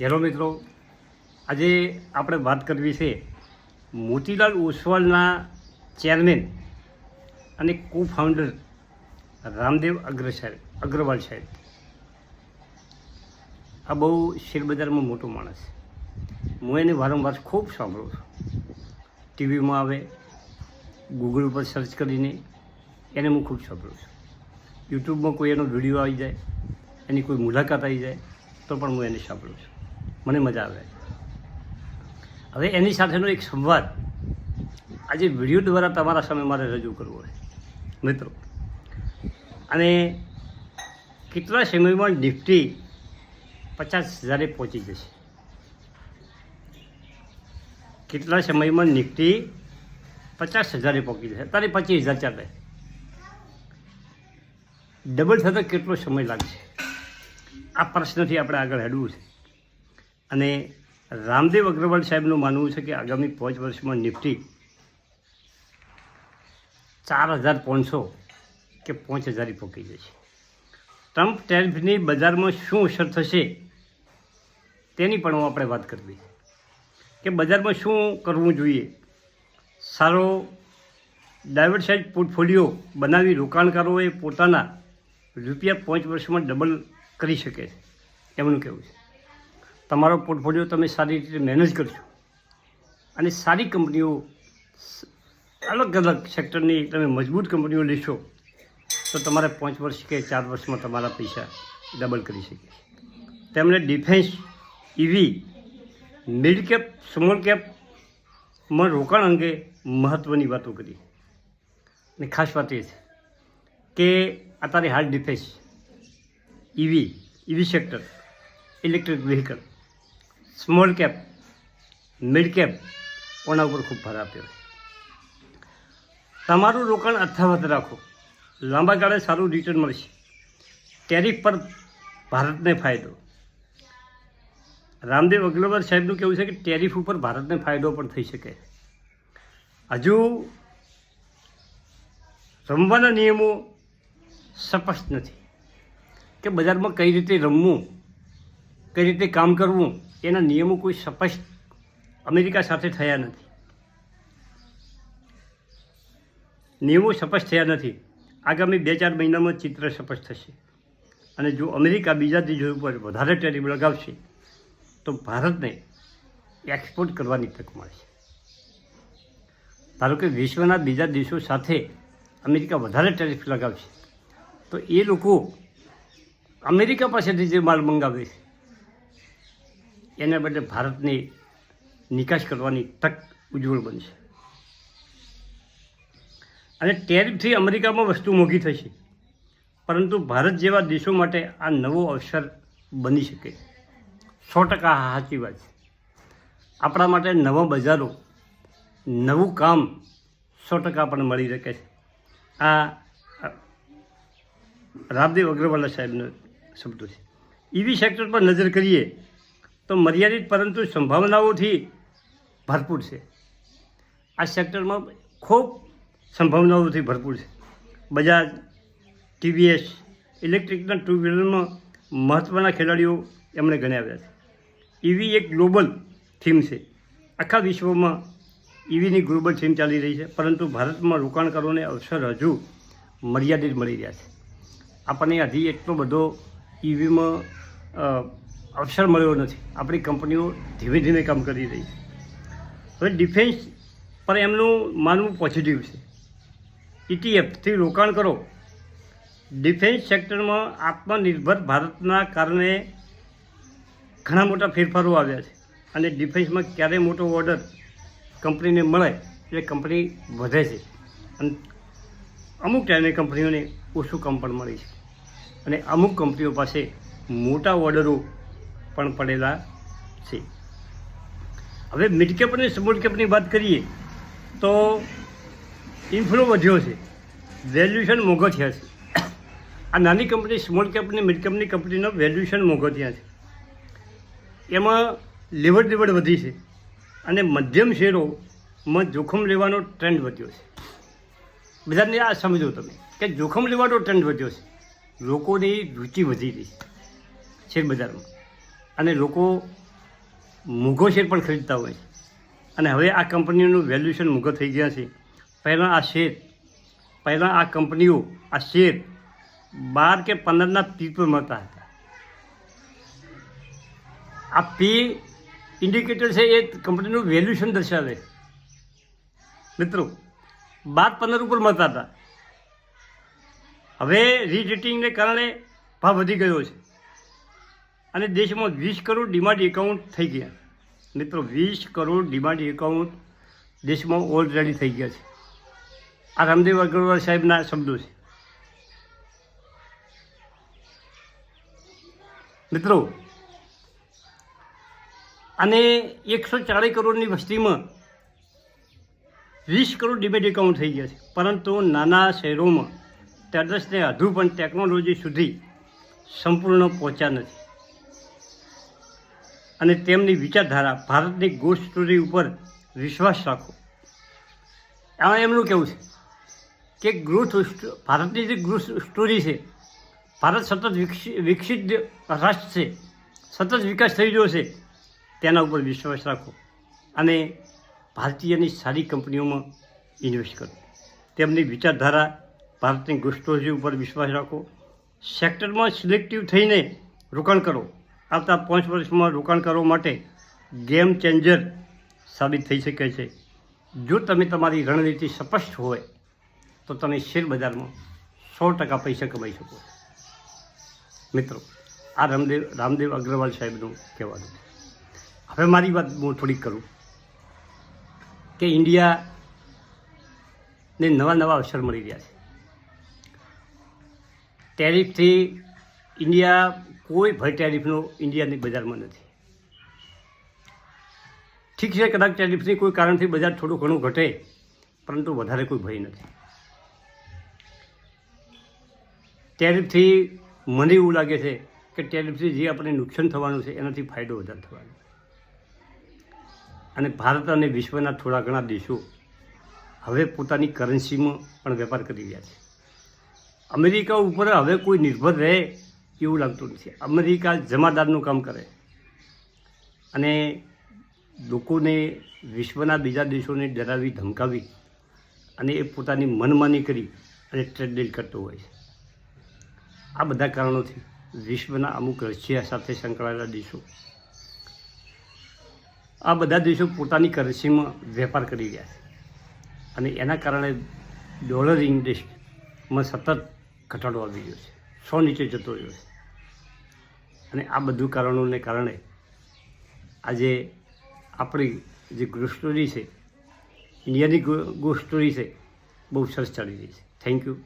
Hello મિત્રો. આજે આપણે વાત કરવી છે મોતીલાલ ઓસવાલના ચેરમેન અને કો ફાઉન્ડર રામદેવ અગ્ર સાહેબ અગ્રવાલ સાહેબ. આ બહુ શેરબજારમાં મોટો માણસ છે. હું એને વારંવાર ખૂબ સાંભળું છું. ટીવીમાં આવે ગૂગલ ઉપર સર્ચ કરીને એને હું ખૂબ સાંભળું છું. યુટ્યુબમાં કોઈ એનો વીડિયો આવી જાય, એની કોઈ મુલાકાત આવી જાય, તો પણ હું એને સાંભળું છું. મને મજા આવે. હવે એની સાથેનો એક સંવાદ આજે વીડિયો દ્વારા તમારા સામે મારે રજૂ કરવો છે. મિત્રો, અને કેટલા સમયમાં નિફ્ટી પચાસ હજારે પહોંચી જશે? કેટલા સમયમાં નિફ્ટી પચાસ હજારે પહોંચી જશે? તારે પચીસ હજાર ચાલે. ડબલ થતાં કેટલો સમય લાગશે? આ પ્રશ્નથી આપણે આગળ હેડવું છે. અને રામદેવ અગ્રવાલ સાહેબનું માનવું છે કે આગામી પાંચ વર્ષમાં નિફ્ટી ચાર હજાર પાંચસો કે પાંચ હજારે પહોંચી જશે. ટ્રમ્પ ટેરિફની બજારમાં શું અસર થશે તેની પણ આપણે વાત કરવી કે બજારમાં શું કરવું જોઈએ? સારો ડાયવર્સાઇડ પોર્ટફોલિયો બનાવી રોકાણકારોએ પોતાના રૂપિયા પાંચ વર્ષમાં ડબલ કરી શકે છે. એમનું કહેવું છે. તમારો પોર્ટફોલિયો તમે સારી રીતે મેનેજ કરશો. અને સારી કંપનીઓ અલગ અલગ સેક્ટરની તમે મજબૂત કંપનીઓ લેશો, તો તમારે પાંચ વર્ષ કે ચાર વર્ષમાં તમારા પૈસા ડબલ કરી શકે તેમણે defence EV mid cap small કેપમાં રોકાણ અંગે મહત્ત્વની વાતો કરી. અને ખાસ વાત એ છે કે અત્યારે હાલ defence EV EV sector electric vehicle small cap mid cap ઓના ઉપર ખૂબ ભાર આપ્યો? તમારું રોકાણ અથાવત રાખો. લાંબા ગાળે સારું રિટર્ન મળશે. ટેરિફ પર ભારતને ફાયદો. રામદેવ અગ્રવાલ સાહેબનું કહેવું છે કે ટેરિફ ઉપર ભારતને ફાયદો પણ થઈ શકે. હજુ રમવાના નિયમો સ્પષ્ટ નથી કે બજારમાં કઈ રીતે રમવું, કઈ રીતે કામ કરવું એના નિયમો કોઈ સ્પષ્ટ અમેરિકા સાથે થયા નથી. નિયમો સ્પષ્ટ થયા નથી. આગામી બે ચાર મહિનામાં ચિત્ર સ્પષ્ટ થશે. અને જો અમેરિકા બીજા દેશો ઉપર વધારે ટેરિફ લગાવશે, તો ભારતને એક્સપોર્ટ કરવાની તક મળશે. ધારો કે વિશ્વના બીજા દેશો સાથે અમેરિકા વધારે ટેરિફ લગાવશે, તો એ લોકો અમેરિકા પાસેથી જે માલ મંગાવે છે એના બદલે ભારતની નિકાસ કરવાની તક ઉજ્જવળ બનશે અને ટેરિફથી અમેરિકામાં વસ્તુ મોંઘી થશે પરંતુ ભારત જેવા દેશો માટે આ નવો અવસર બની શકે. સો ટકા સાચી વાત છે. આપણા માટે નવા બજારો, નવું કામ સો ટકા પણ મળી શકે છે. આ રામદેવ અગ્રવાલા સાહેબનો શબ્દો છે. ઈવી સેક્ટર પર નજર કરીએ તો મર્યાદિત પરંતુ સંભાવનાઓથી ભરપૂર છે. આ સેક્ટરમાં ખૂબ સંભાવનાઓથી ભરપૂર છે. બજાજ, ટીવીએસ ઇલેક્ટ્રિકના ટુ વ્હીલરમાં મહત્ત્વના ખેલાડીઓ એમણે ગણાવ્યા છે. ઇવી એક ગ્લોબલ થીમ છે. આખા વિશ્વમાં ઇવીની ગ્લોબલ થીમ ચાલી રહી છે, પરંતુ ભારતમાં રોકાણકારોને અવસર હજુ મર્યાદિત મળી રહ્યા છે. આપણને હજી એટલો બધો ઈવીમાં અવસર મળ્યો નથી. આપણી કંપનીઓ ધીમે ધીમે કામ કરી રહી છે. હવે ડિફેન્સ પર એમનું માનવું પોઝિટિવ છે. ઇટીએફથી રોકાણ કરો. ડિફેન્સ સેક્ટરમાં આત્મનિર્ભર ભારતના કારણે ઘણા મોટા ફેરફારો આવ્યા છે અને ડિફેન્સમાં ક્યારે મોટો ઓર્ડર કંપનીને મળે એટલે કંપની વધે છે. અને અમુક ટાઈમે કંપનીઓને ઓછું કામ પણ મળે છે. અને અમુક કંપનીઓ પાસે મોટા ઓર્ડરો પણ પડેલા છે. હવે મિડકેપ અને સ્મોલ કેપની વાત કરીએ, તો ઇન્ફ્લો વધ્યો છે. વેલ્યુએશન મોંઘો થયા છે. આ નાની કંપની સ્મોલ કેપ અને મિડ કેપની કંપનીનો વેલ્યુએશન મોંઘો થયા છે. એમાં લેવડ દેવડ વધી છે અને મધ્યમ શેરોમાં જોખમ લેવાનો ટ્રેન્ડ વધ્યો છે. બધાને આ સમજો તમે કે જોખમ લેવાનો ટ્રેન્ડ વધ્યો છે. લોકોની રુચિ વધી રહી છે. શેરબજારમાં અને લોકો મૂઘો શેર પણ ખરીદતા હોય અને હવે આ કંપનીઓનું વેલ્યુએશન મૂઘો થઈ ગયા છે. પહેલાં આ શેર, પહેલાં આ કંપનીઓ આ શેર બાર કે પંદરના પી પર મળતા હતા. આ પી ઇન્ડિકેટર છે એ કંપનીનું વેલ્યુએશન દર્શાવે મિત્રો, બાર પંદર ઉપર મળતા હતા. હવે રીરેટિંગને કારણે ભાવ વધી ગયો છે. અને દેશમાં વીસ કરોડ ડિમાન્ડ એકાઉન્ટ થઈ ગયા. મિત્રો, વીસ કરોડ ડિમાન્ડ એકાઉન્ટ દેશમાં ઓલરેડી થઈ ગયા છે. આ રામદેવ અગ્રવાલ સાહેબના શબ્દો છે. મિત્રો, અને એકસો ચાળીસ કરોડની વસ્તીમાં વીસ કરોડ ડિમેટ એકાઉન્ટ થઈ ગયા છે. પરંતુ નાના શહેરોમાં તેજસને હજુ પણ ટેકનોલોજી સુધી સંપૂર્ણ પહોંચ્યા નથી. અને તેમની વિચારધારા ભારતની ગોસ્ટ સ્ટોરી ઉપર વિશ્વાસ રાખો. આમાં એમનું કહેવું છે? કે ગ્રોથ ભારતની જે ગ્રોથ સ્ટોરી છે, ભારત સતત વિકસિત રાષ્ટ્ર છે, સતત વિકાસ થઈ રહ્યો છે, તેના ઉપર વિશ્વાસ રાખો અને ભારતીયની સારી કંપનીઓમાં ઇન્વેસ્ટ કરો. તેમની વિચારધારા ભારતની ગુસ્ટોજી ઉપર વિશ્વાસ રાખો. સેક્ટરમાં સિલેક્ટિવ થઈને રોકાણ કરો. આવતા પાંચ વર્ષમાં રોકાણ કરવા માટે ગેમ ચેન્જર સાબિત થઈ શકે છે. જો તમે તમારી રણનીતિ સ્પષ્ટ હોય, તો તમે શેર બજારમાં સો ટકા પૈસા કમાઈ શકો. મિત્રો, આ રામદેવ રામદેવ અગ્રવાલ સાહેબનું કહેવાનું હવે મારી વાત હું થોડીક કરું કે ઇન્ડિયાને નવા નવા અવસર મળી રહ્યા છે. ટેરિફથી ઇન્ડિયા કોઈ ભય ટેરિફનો ઇન્ડિયાની બજારમાં નથી. ઠીક છે, કદાચ ટેરિફની કોઈ કારણથી બજાર થોડું ઘણું ઘટે, પરંતુ વધારે કોઈ ભય નથી. ટેરિફથી મને એવું લાગે છે કે ટેરિફથી જે આપણે નુકસાન થવાનું છે, એનાથી ફાયદો વધારે થવાનો. અને ભારત અને વિશ્વના થોડા ઘણા દેશો હવે પોતાની કરન્સીમાં પણ વેપાર કરી રહ્યા છે. અમેરિકા ઉપર હવે કોઈ નિર્ભર રહે એવું લાગતું નથી. અમેરિકા જમાદારનું કામ કરે. અને લોકોને વિશ્વના બીજા દેશોને ડરાવી, ધમકાવી અને એ પોતાની મનમાની કરી અને ટ્રેડ ડીલ કરતો હોય છે. આ બધા કારણોથી વિશ્વના અમુક રશિયા સાથે સંકળાયેલા દેશો, આ બધા દેશો પોતાની કરન્સીમાં વેપાર કરી રહ્યા છે. અને એના કારણે ડોલર ઇન્ડેક્સમાં સતત ઘટાડો આવી ગયો છે. સો નીચે જતો રહ્યો છે. અને આ બધું કારણોને કારણે આજે આપણી જે ગ્રો સ્ટોરી છે, ઇન્ડિયાની ગ્રો સ્ટોરી છે, બહુ સરસ ચાલી રહી છે. Thank you.